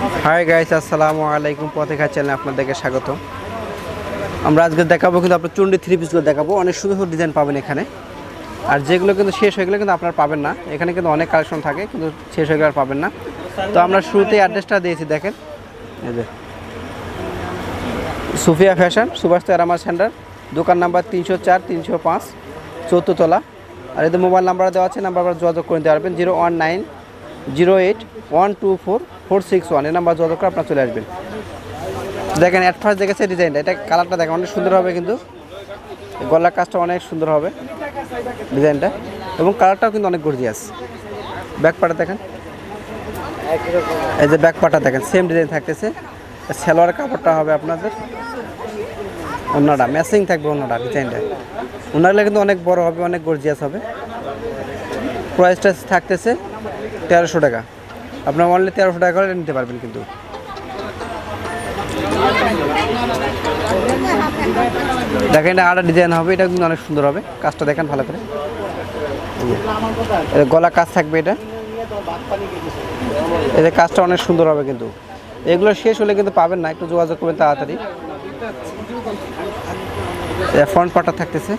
Hi guys আসসালামু আলাইকুম। পথেখা চ্যানেলে আপনাদেরকে স্বাগত। আমরা আজকে দেখাবো কিন্তু আপনার চুন্ডি থ্রি পিসগুলো দেখাবো। অনেক সুন্দর সুন্দর ডিজাইন পাবেন এখানে। আর যেগুলো কিন্তু শেষ হয়ে গেলে কিন্তু আপনারা পাবেন না। এখানে কিন্তু অনেক কালেকশন থাকে, কিন্তু শেষ হয়ে গেলে আর পাবেন না। তো আমরা শুরুতেই অ্যাড্রেসটা দিয়েছি, দেখেন। এই যে। সুফিয়া ফ্যাশন সুভাষ তেরামা সেন্টার দোকান নাম্বার তিনশো চার, তিনশো পাঁচ, চৌদ্দতলা। আর এদের মোবাইল নাম্বার দেওয়া আছে নাম্বার যোগাযোগ করে দিতে পারবেন। Zero one nine zero eight one two four four six one, এই নাম্বার যোগাযোগ করে আপনার চলে আসবেন। দেখেন অ্যাট ফার্স্ট দেখেছে ডিজাইনটা এটা কালারটা দেখেন, অনেক সুন্দর হবে কিন্তু। গলার কাজটা অনেক সুন্দর হবে ডিজাইনটা এবং কালারটাও কিন্তু অনেক গর্জিয়াস ব্যাক পাটা দেখেন। এই যে ব্যাক পাটা দেখেন সেম ডিজাইন থাকতেছে। সালোয়ার কাপড়টা হবে আপনাদের। অন্যটা ম্যাচিং থাকবে অন্যটা ডিজাইনটা ওনাগুলো কিন্তু অনেক বড় হবে, অনেক গর্জিয়াস হবে। প্রাইসটা থাকতেছে তেরোশো টাকা। আপনার অনলি তেরোশো টাকা করে নিতে পারবেন কিন্তু। দেখেন এটা আরেকটা ডিজাইন হবে, এটা কিন্তু অনেক সুন্দর হবে। কাজটা দেখেন ভালো করে। গলা কাজ থাকবে এটা। এদের কাজটা অনেক সুন্দর হবে কিন্তু। এগুলো শেষ হলে কিন্তু পাবেন না, একটু যোগাযোগ করবেন তাড়াতাড়ি। ফ্রন্ট পার্টটা থাকতেছে।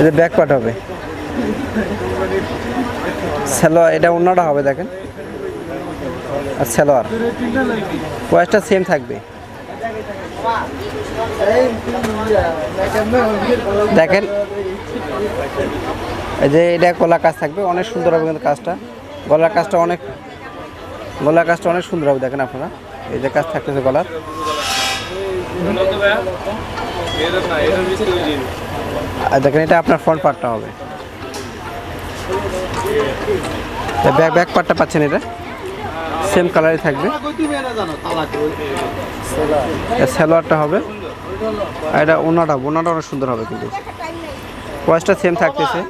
এদের ব্যাক পার্ট হবে। সালোয়ার, এটা অন্যটা হবে দেখেন। আর সালোয়ার। প্রাইসটা সেম থাকবে। দেখেন যে এটা গলা কাজ থাকবে, অনেক সুন্দর হবে কিন্তু কাজটা। গলার কাজটা অনেক, গলার কাজটা অনেক সুন্দর হবে, দেখেন আপনারা। এই যে কাজ থাকতেছে গলার। দেখেন, এটা আপনার ফ্রন্ট পার্টটা হবে। ব্যাক ব্যাক পার্টটা পাচ্ছেন এটা? সেম কালারই থাকবে। সালোয়ারটা হবে। আর এটা ওনাটা ওনাটা অনেক সুন্দর হবে কিন্তু। প্রাইসটা সেম থাকতেছে।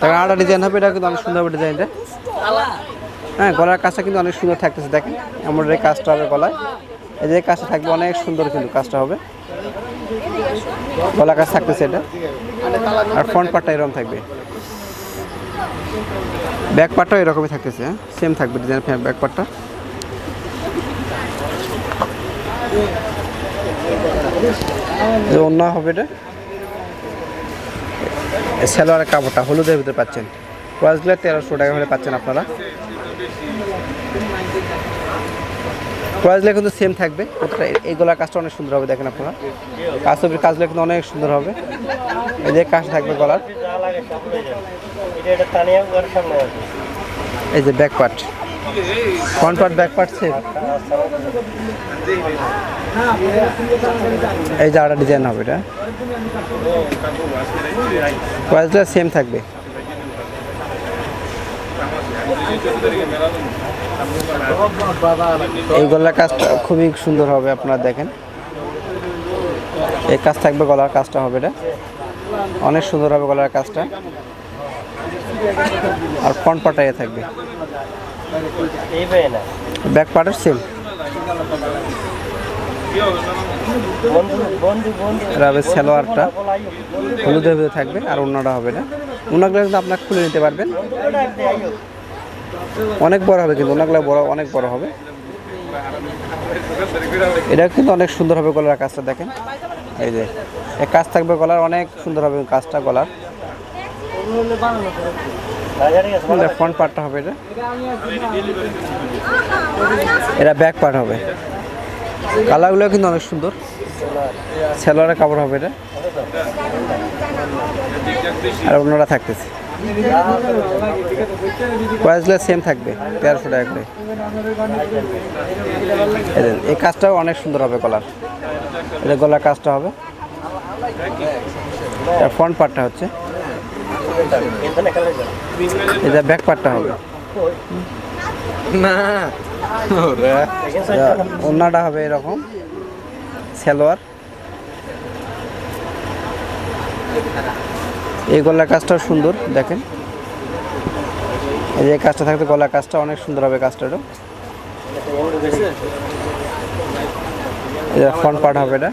তারপর ডিজাইন হবে এটা কিন্তু অনেক সুন্দর হবে ডিজাইনটা হ্যাঁ গলার কাজটা কিন্তু অনেক সুন্দর থাকতেছে, দেখেন। এমন এই কাজটা হবে গলায়। এই যে কাজটা থাকবে, অনেক সুন্দর কিন্তু কাজটা হবে। গলা কাজ থাকতেছে এটা। আর ফ্রন্ট পার্টটা এরকম থাকবে। ব্যাক পার্টটাও এরকমই থাকতেছে সেম থাকবে ডিজাইন ব্যাক পার্টটা অন্য হবে এটা। সালোয়ারের কাপড়টা হলুদের ভিতরে পাচ্ছেন। প্রাইসগুলো তেরোশো টাকা হলে পাচ্ছেন আপনারা। প্রাইসগুলো কিন্তু সেম থাকবে। এই গলার কাজটা অনেক সুন্দর হবে, দেখেন আপনারা। কাজ কাজগুলো কিন্তু অনেক সুন্দর হবে। এই যে কাজ থাকবে গলার। এই যে back part front part back part same এই যে আরেকটা ডিজাইন হবে এটা। প্রাইসটা সেম থাকবে। এই গলার কাজটা খুবই সুন্দর হবে, আপনারা দেখেন। এই কাজ থাকবে গলার কাজটা হবে এটা। অনেক সুন্দর হবে গলার কাজটা। আর ফ্রন্ট পার্টটা এ থাকবে। ব্যাক পার্টের সেম হবে সালোয়ারটা। হলুদের ভিতরে থাকবে, আর অন্যটা হবে না। অন্যগুলো কিন্তু আপনার খুলে নিতে পারবেন। অনেক বড় হবে কিন্তু অন্যগুলো বড় অনেক বড় হবে। এটা কিন্তু অনেক সুন্দর হবে গলার কাজটা, দেখেন। এই যে কাজ থাকবে গলার, অনেক সুন্দর হবে কাজটা গলার। ফ্রন্ট পার্টটা হবে এটা। এটা ব্যাক পার্ট হবে। কালারগুলো কিন্তু অনেক সুন্দর। সেলোয়ারের কাপড় হবে এটা। আর অন্যরা থাকতেছে। প্রাইসগুলো সেম থাকবে, তেরোশো টাকা করে। এই কাজটাও অনেক সুন্দর হবে গলার। এটা গলার কাজটা হবে। ফ্রন্ট পার্টটা হচ্ছে। এটা ব্যাক পার্টটা হবে। না। এটা ওড়নাটা হবে এরকম। সালোয়ার। এই গলার কাজটাও সুন্দর দেখেন। এই যে কাজটা থাকতে গলার কাজটা অনেক সুন্দর হবে কাজটারও। এটা ফ্রন্ট পার্ট হবে এটা।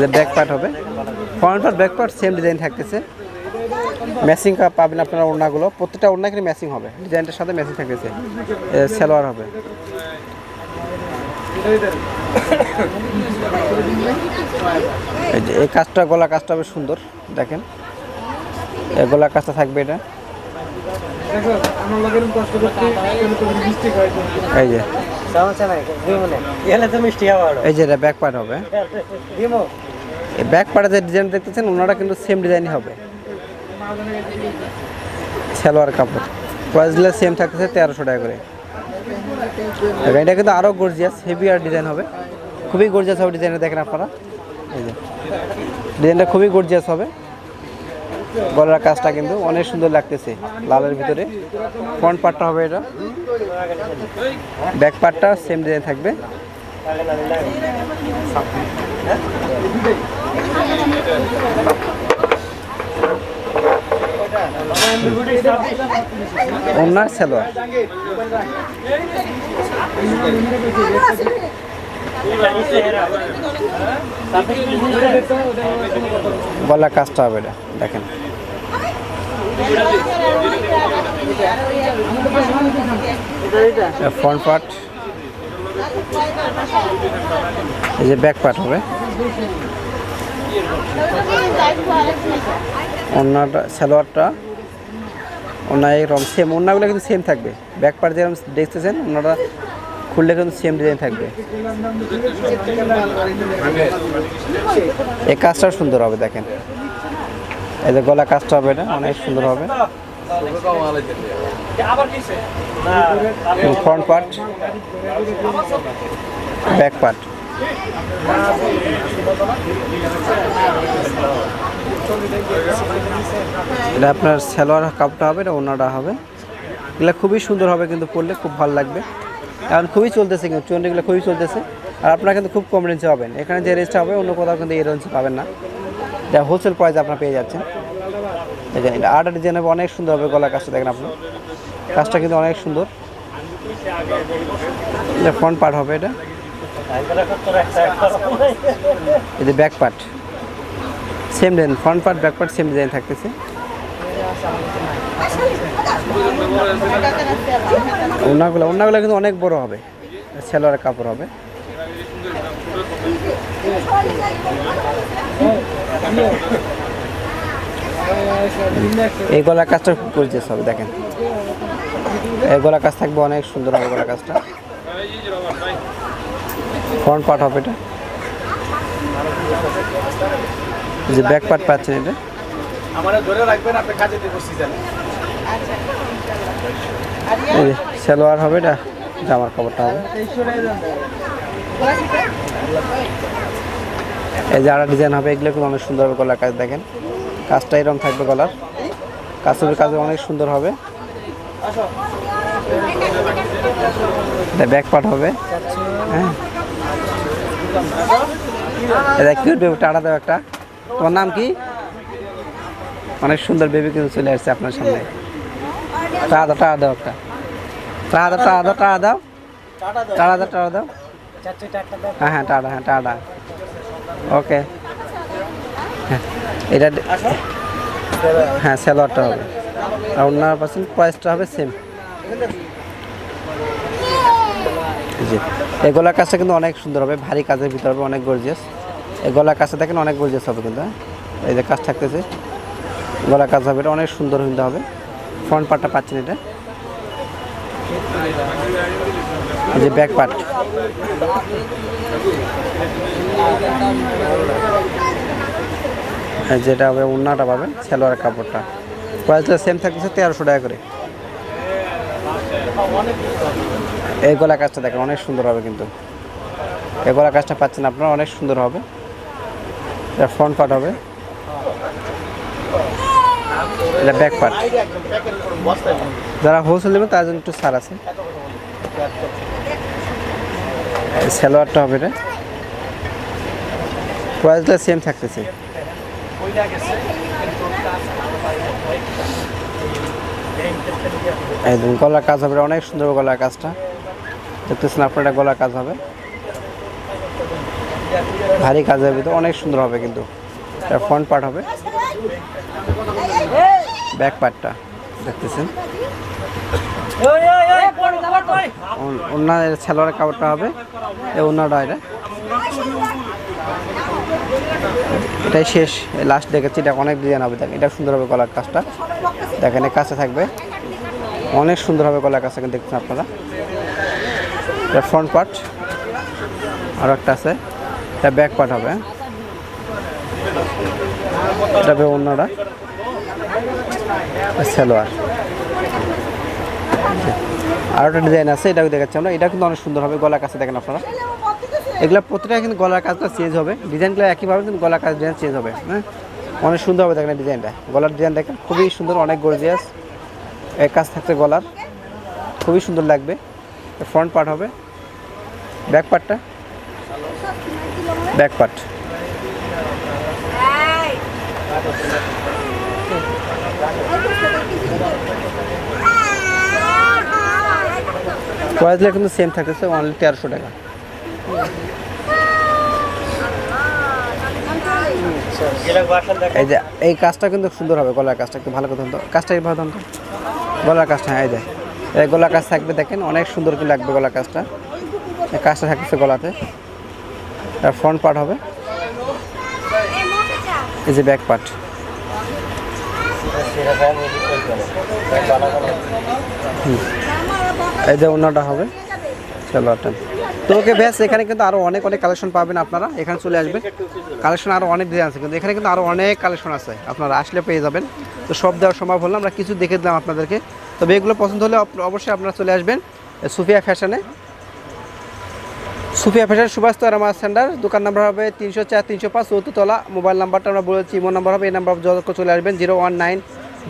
যে ব্যাক পার্ট হবে। Front part back part same design থাকতেছে ম্যাচিং পাবেন আপনারা ওড়নাগুলো। প্রত্যেকটা ওড়না কিন্তু ম্যাচিং হবে। ডিজাইনটার সাথে ম্যাচিং থাকতেছে। সালোয়ার হবে। এই কাজটা, গলা কাজটা বেশ সুন্দর। দেখেন। গলা কাজটা থাকবে এটা। এই যে এই যে এটা ব্যাক পার্ট হবে। এই ব্যাক পার্টে যে ডিজাইন দেখতেছেন ওনারা কিন্তু সেম ডিজাইনই হবে। সালোয়ার কাপড়। প্রাইসগুলো সেম থাকতেছে তেরোশো টাকা করে। এটা কিন্তু আরও গর্জিয়াস হেভি আর ডিজাইন হবে। খুবই গর্জিয়াস হবে ডিজাইনটা দেখেন আপনারা। এই যে। ডিজাইনটা খুবই গর্জিয়াস হবে। গলার কাজটা কিন্তু অনেক সুন্দর লাগতেছে লালের ভিতরে। ফ্রন্ট পার্টটা হবে এটা। ব্যাক পার্টটা সেম ডিজাইন থাকবে। ওনার সালোয়ার। গলার কাজটা হবে এটা, দেখেন। ফ্রন্ট পার্ট এই যে ব্যাক পার্ট হবে। ওনাটা সালোয়ারটা ওনার এরকম সেম ওনাগুলো কিন্তু সেম থাকবে। ব্যাক পার্ট যেরকম দেখতেছেন ওনারা খুললে কিন্তু সেম ডিজাইন থাকবে। এই কাজটাও সুন্দর হবে, দেখেন। এই যে গলা কাজটা হবে এটা অনেক সুন্দর হবে। ফ্রন্ট পার্ট ব্যাক পার্ট এটা আপনার সালোয়ার কাপটা হবে এটা ওনাটা হবে। এগুলো খুবই সুন্দর হবে কিন্তু পরলে, খুব ভালো লাগবে। এখন খুবই চলতেছে কিন্তু চন্ডিগুলো খুবই চলতেছে। আর আপনারা কিন্তু খুব কম রেঞ্জে পাবেন। এখানে যে রেঞ্জটা হবে, অন্য কোথাও কিন্তু এই রেঞ্জে পাবেন না। যা হোলসেল প্রাইস আপনারা পেয়ে যাচ্ছেন। যে এটা আর্ট ডিজাইন হবে, অনেক সুন্দর হবে গলার কাজটা, দেখেন আপনি। কাজটা কিন্তু অনেক সুন্দর। এটা ফ্রন্ট পার্ট হবে এটা। এই যে back part same design front part back part same design থাকতেছে। ওনাগুলো ওনাগুলো কিন্তু অনেক বড় হবে। সেলোয়ারের কাপড় হবে। এই গলার কাজটা খুব গর্জিয়াস হবে দেখেন। এই গলার কাজ থাকবে অনেক সুন্দর হবে গলার কাজটা। ফ্রন্ট পার্ট হবে এটা। যে ব্যাক পার্ট পাচ্ছেন এটা। আমারে ধরে রাখবেন, আপনি কাজে দিব সালোয়ার হবে এটা জামার কাপড়টা হবে। এই যে আরেকটা ডিজাইন হবে, এগুলো কিন্তু অনেক সুন্দর হবে গলার কাজ, দেখেন। কাজটা এরকম থাকবে গলার। কাজের কাজ অনেক সুন্দর হবে। এটা ব্যাক পার্ট হবে। হ্যাঁ। এটা কিউট টাটা দাও একটা। তোমার নাম কি? অনেক সুন্দর বেবি কিন্তু চলে আসছে আপনার সামনে। টাকা দাও টাকা দাও একটা। টাকা দাও টাকা দাও টাকা দাও। টাকা দাও টাকা দাও। হ্যাঁ হ্যাঁ টাটা হ্যাঁ টাটা ওকে হ্যাঁ এটা হ্যাঁ স্যালোয়ারটা হবে। আর অন্য পার্সেন্ট প্রাইসটা হবে সেম জি। এই গলার কাজটা কিন্তু অনেক সুন্দর হবে, ভারী কাজের ভিতরে হবে, অনেক গর্জিয়াস এই গলার কাজটা দেখেন অনেক গর্জিয়াস হবে কিন্তু হ্যাঁ? এই যে কাজ থাকতেছে। গলার কাজ হবে, এটা অনেক সুন্দর কিন্তু হবে। ফ্রন্ট পার্টটা পাচ্ছেন এটা। যে ব্যাক পার্ট। যেটা হবে উন্নাটা পাবেন সালোয়ারের কাপড়টা। প্রাইসটা সেম থাকতেছে তেরোশো টাকা করে। এই গলা কাজটা দেখেন, অনেক সুন্দর হবে কিন্তু। এই গলা কাজটা পাচ্ছেন আপনারা, অনেক সুন্দর হবে। এটা ফ্রন্ট পার্ট হবে। এটা ব্যাক পার্ট যারা হোলসেল নেবেন, তার জন্য একটু ছাড় আছে। এই সালোয়ারটা হবে এটা। প্রাইসটা সেম থাকতেছে। দেখুন, গলার কাজ হবে অনেক সুন্দর গলার কাজটা। দেখতেছেন আপনার একটা গলার কাজ হবে। ভারী কাজ হবে তো অনেক সুন্দর হবে কিন্তু। এটা ফ্রন্ট পার্ট হবে। ব্যাক পার্টটা দেখতেছেন? ওনার সালোয়ারের কাপড়টা হবে এই ওনাটা এটা এটাই শেষ লাস্ট দেখেছি এটা অনেক ডিজাইন হবে, দেখেন, এটা সুন্দর হবে গলার কাজটা। দেখেন এর কাছে থাকবে। অনেক সুন্দর হবে গলার কাছে দেখছেন আপনারা। এটা ফ্রন্ট পার্ট আর একটা আছে। এটা ব্যাক পার্ট হবে এটা হবে অন্যটা সালোয়ার। আর একটা ডিজাইন আছে, এটাও দেখাচ্ছি আমরা। এটা কিন্তু অনেক সুন্দর হবে, গলার কাছে দেখেন আপনারা। এগুলো প্রতিটা কিন্তু গলার কাজটা চেঞ্জ হবে। ডিজাইনগুলো একইভাবে কিন্তু গলার কাজ ডিজাইন চেঞ্জ হবে হ্যাঁ? অনেক সুন্দর হবে দেখেন ডিজাইনটা গলার ডিজাইন দেখেন, খুবই সুন্দর, অনেক গর্জিয়াস এক কাজ থাকছে গলার। খুবই সুন্দর লাগবে। ফ্রন্ট পার্ট হবে। ব্যাক পার্টটা ব্যাক পার্ট প্রাইসগুলো কিন্তু সেম থাকতেছে অনলি তেরোশো টাকা। এই যে, এই কাজটা কিন্তু সুন্দর হবে, গলার কাজটা একটু ভালো কথা তো। কাজটা এই ভালো তো? গলার কাজটা হ্যাঁ এই যে। এই গলার কাজ থাকবে দেখেন, অনেক সুন্দর কি লাগবে গলার কাজটা। এই কাজটা থাকতেছে গলাতে। আর ফ্রন্ট পার্ট হবে। এই যে ব্যাক পার্ট এই যে অন্যটা হবে। চলো একটা তো ওকে ব্যাস এখানে কিন্তু আরও অনেক অনেক কালেকশন পাবেন আপনারা। এখানে চলে আসবেন। কালেকশন আরও অনেক ডিজাইন আছে, কিন্তু এখানে কিন্তু আরও অনেক কালেকশন আছে। আপনারা আসলে পেয়ে যাবেন। তো সব দেওয়া সম্ভব হলো আমরা কিছু দেখে দিলাম আপনাদেরকে। তবে এগুলো পছন্দ হলে অবশ্যই আপনারা চলে আসবেন সুফিয়া ফ্যাশনে সুফিয়া ফ্যাশন সুভাষ আমার সেন্টার দোকান নাম্বার হবে তিনশো চার, তিনশো পাঁচ চৌদ্দতলা মোবাইল নাম্বারটা আমরা বলেছি ইমো নাম্বার হবে, এই নাম্বার করে চলে আসবেন। Zero one nine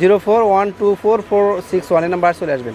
zero four one two four four six one এই নাম্বার চলে আসবেন।